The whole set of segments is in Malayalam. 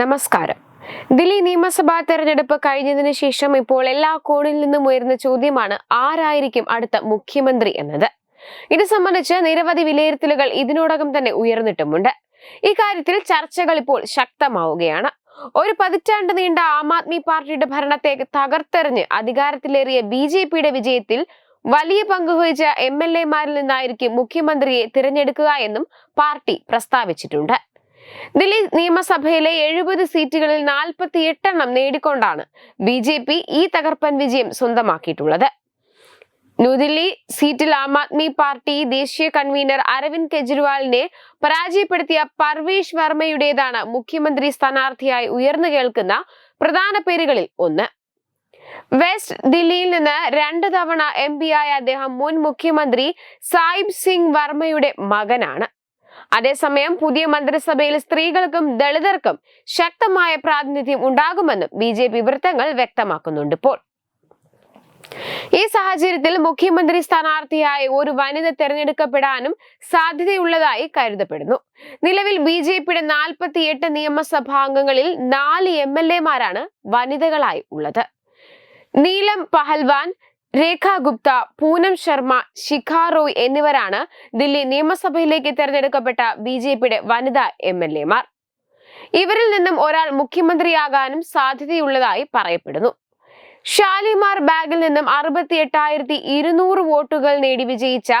നമസ്കാരം. ദില്ലി നിയമസഭാ തെരഞ്ഞെടുപ്പ് കഴിഞ്ഞതിന് ശേഷം ഇപ്പോൾ എല്ലാ കോണിൽ നിന്നും ഉയർന്ന ചോദ്യമാണ് ആരായിരിക്കും അടുത്ത മുഖ്യമന്ത്രി എന്നത്. ഇത് സംബന്ധിച്ച് നിരവധി വിലയിരുത്തലുകൾ ഇതിനോടകം തന്നെ ഉയർന്നിട്ടുമുണ്ട്. ഇക്കാര്യത്തിൽ ചർച്ചകൾ ഇപ്പോൾ ശക്തമാവുകയാണ്. ഒരു പതിറ്റാണ്ട് നീണ്ട ആം ആദ്മി പാർട്ടിയുടെ ഭരണത്തെ തകർത്തെറിഞ്ഞ് അധികാരത്തിലേറിയ ബി ജെ പിയുടെ വിജയത്തിൽ വലിയ പങ്കുവഹിച്ച എം എൽ എമാരിൽ നിന്നായിരിക്കും മുഖ്യമന്ത്രിയെ തിരഞ്ഞെടുക്കുക എന്നും പാർട്ടി പ്രസ്താവിച്ചിട്ടുണ്ട്. ദില്ലി നിയമസഭയിലെ എഴുപത് സീറ്റുകളിൽ നാൽപ്പത്തി എട്ടെണ്ണം നേടിക്കൊണ്ടാണ് ബി ജെ പി ഈ തകർപ്പൻ വിജയം സ്വന്തമാക്കിയിട്ടുള്ളത്. ന്യൂഡൽഹി സീറ്റിൽ ആം ആദ്മി പാർട്ടി ദേശീയ കൺവീനർ അരവിന്ദ് കെജ്രിവാളിനെ പരാജയപ്പെടുത്തിയ പർവേഷ് വർമ്മയുടേതാണ് മുഖ്യമന്ത്രി സ്ഥാനാർത്ഥിയായി ഉയർന്നു കേൾക്കുന്ന പ്രധാന പേരുകളിൽ ഒന്ന്. വെസ്റ്റ് ദില്ലിയിൽ നിന്ന് രണ്ട് തവണ എം ആയ അദ്ദേഹം മുൻ മുഖ്യമന്ത്രി സായിബ് സിംഗ് വർമ്മയുടെ മകനാണ്. അതേസമയം പുതിയ മന്ത്രിസഭയിൽ സ്ത്രീകൾക്കും ദളിതർക്കും ശക്തമായ പ്രാതിനിധ്യം ഉണ്ടാകുമെന്നും ബി ജെ പി വൃത്തങ്ങൾ വ്യക്തമാക്കുന്നുണ്ട് ഇപ്പോൾ. ഈ സാഹചര്യത്തിൽ മുഖ്യമന്ത്രി സ്ഥാനാർത്ഥിയായി ഒരു വനിത തെരഞ്ഞെടുക്കപ്പെടാനും സാധ്യതയുള്ളതായി കരുതപ്പെടുന്നു. നിലവിൽ ബി ജെ പിയുടെ നാൽപ്പത്തിയെട്ട് നിയമസഭാംഗങ്ങളിൽ നാല് എം എൽ എമാരാണ് വനിതകളായി ഉള്ളത്. നീലം പഹൽവാൻ രേഖ ഗുപ്ത പൂനം ശർമ്മ ശിഖ റോയ് എന്നിവരാണ് ദില്ലി നിയമസഭയിലേക്ക് തെരഞ്ഞെടുക്കപ്പെട്ട ബി ജെ പിയുടെ വനിതാ എം എൽ എമാർ ഇവരിൽ നിന്നും ഒരാൾ മുഖ്യമന്ത്രിയാകാനും സാധ്യതയുള്ളതായി പറയപ്പെടുന്നു. ഷാലിമാർ ബാഗിൽ നിന്നും അറുപത്തി എട്ടായിരത്തി ഇരുന്നൂറ് വോട്ടുകൾ നേടി വിജയിച്ച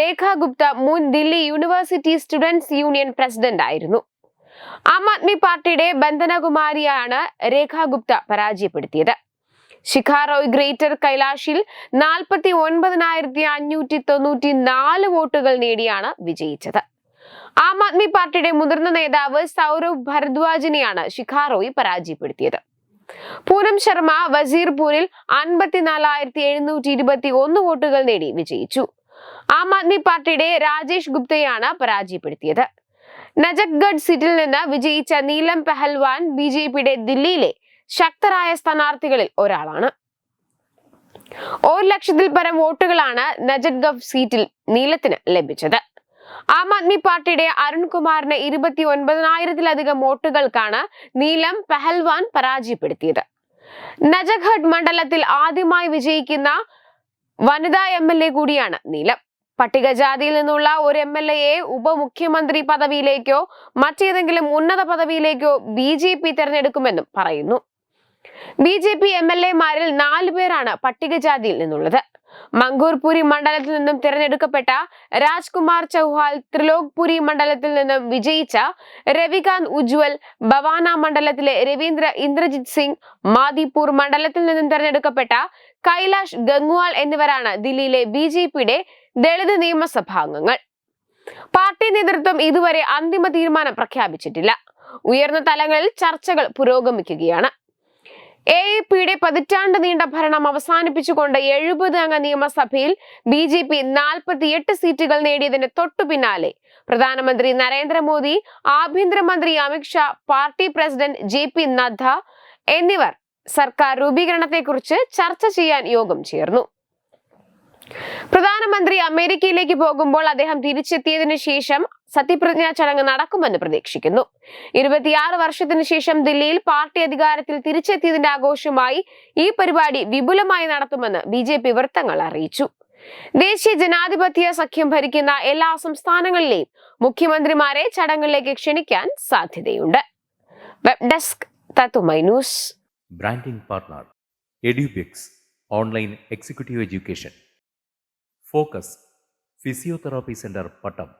രേഖ ഗുപ്ത മുൻ Delhi university students union president ആയിരുന്നു. ആം ആദ്മി പാർട്ടിയുടെ ബന്ധനകുമാരിയാണ് രേഖ ഗുപ്ത പരാജയപ്പെടുത്തിയത്. ശിഖാറോയ് ഗ്രേറ്റർ കൈലാഷിൽ നാൽപ്പത്തി ഒൻപതിനായിരത്തി അഞ്ഞൂറ്റി തൊണ്ണൂറ്റി നാല് വോട്ടുകൾ നേടിയാണ് വിജയിച്ചത്. ആം ആദ്മി പാർട്ടിയുടെ മുതിർന്ന നേതാവ് സൗരവ് ഭരദ്വാജിനെയാണ് ശിഖാറോയ് പരാജയപ്പെടുത്തിയത്. പൂനം ശർമ്മ വസീർപൂരിൽ അൻപത്തിനാലായിരത്തി എഴുന്നൂറ്റി ഇരുപത്തി ഒന്ന് വോട്ടുകൾ നേടി വിജയിച്ചു. ആം ആദ്മി പാർട്ടിയുടെ രാജേഷ് ഗുപ്തയാണ് പരാജയപ്പെടുത്തിയത്. നജക്ഗഡ് സീറ്റിൽ നിന്ന് വിജയിച്ച നീലം പെഹൽവാൻ ബി ജെ പിയുടെ ദില്ലിയിലെ ശക്തരായ സ്ഥാനാർത്ഥികളിൽ ഒരാളാണ്. ഒരു ലക്ഷത്തിൽ പരം വോട്ടുകളാണ് നജദ്ഗവ് സീറ്റിൽ നീലത്തിന് ലഭിച്ചത്. ആം ആദ്മി പാർട്ടിയുടെ അരുൺകുമാറിന് ഇരുപത്തി ഒൻപതിനായിരത്തിലധികം വോട്ടുകൾക്കാണ് നീലം പെഹൽവാൻ പരാജയപ്പെടുത്തിയത്. നജഘഡ് മണ്ഡലത്തിൽ ആദ്യമായി വിജയിക്കുന്ന വനിതാ എം എൽ എ കൂടിയാണ് നീലം. പട്ടികജാതിയിൽ നിന്നുള്ള ഒരു എം എൽ എയെ ഉപമുഖ്യമന്ത്രി പദവിയിലേക്കോ മറ്റേതെങ്കിലും ഉന്നത പദവിയിലേക്കോ ബി ജെ പി തെരഞ്ഞെടുക്കുമെന്നും പറയുന്നു. B J P M L എമാരിൽ മാരിൽ പേരാണ് പട്ടികജാതിയിൽ നിന്നുള്ളത്. മംഗൂർപുരി മണ്ഡലത്തിൽ നിന്നും തിരഞ്ഞെടുക്കപ്പെട്ട രാജ്കുമാർ ചൗഹാൽ ത്രിലോക്പുരി മണ്ഡലത്തിൽ നിന്നും വിജയിച്ച രവികാന്ത് ഉജ്വൽ ഭവാന മണ്ഡലത്തിലെ രവീന്ദ്ര ഇന്ദ്രജിത് സിംഗ് മാദിപൂർ മണ്ഡലത്തിൽ നിന്നും തിരഞ്ഞെടുക്കപ്പെട്ട കൈലാഷ് ഗംഗ്വാൾ എന്നിവരാണ് ദില്ലിയിലെ ബി ജെ പിയുടെ ദളിത് നിയമസഭാംഗങ്ങൾ. പാർട്ടി നേതൃത്വം ഇതുവരെ അന്തിമ തീരുമാനം പ്രഖ്യാപിച്ചിട്ടില്ല. ഉയർന്ന തലങ്ങളിൽ ചർച്ചകൾ പുരോഗമിക്കുകയാണ്. എ എ പിയുടെ പതിറ്റാണ്ട് നീണ്ട ഭരണം അവസാനിപ്പിച്ചുകൊണ്ട് എഴുപത് അംഗ നിയമസഭയിൽ ബി ജെ പി നാൽപ്പത്തിയെട്ട് സീറ്റുകൾ നേടിയതിന് തൊട്ടു പിന്നാലെ. പ്രധാനമന്ത്രി നരേന്ദ്രമോദി ആഭ്യന്തരമന്ത്രി Amit Shah party president J P Nadda എന്നിവർ സർക്കാർ രൂപീകരണത്തെക്കുറിച്ച് ചർച്ച ചെയ്യാൻ യോഗം ചേർന്നു. പ്രധാനമന്ത്രി അമേരിക്കയിലേക്ക് പോകുമ്പോൾ അദ്ദേഹം തിരിച്ചെത്തിയതിനു ശേഷം സത്യപ്രതിജ്ഞാ ചടങ്ങ് നടക്കുമെന്ന് പ്രതീക്ഷിക്കുന്നു. ഇരുപത്തിയാറ് വർഷത്തിനു ശേഷം ദില്ലിയിൽ പാർട്ടി അധികാരത്തിൽ തിരിച്ചെത്തിയതിന്റെ ആഘോഷമായി ഈ പരിപാടി വിപുലമായി നടത്തുമെന്ന് ബി ജെ പി വൃത്തങ്ങൾ അറിയിച്ചു. ദേശീയ ജനാധിപത്യ സഖ്യം ഭരിക്കുന്ന എല്ലാ സംസ്ഥാനങ്ങളിലെയും മുഖ്യമന്ത്രിമാരെ ചടങ്ങിലേക്ക് ക്ഷണിക്കാൻ സാധ്യതയുണ്ട്. Web desk news. Branding partner Edubix online executive education. Focus physiotherapy centre Pattom.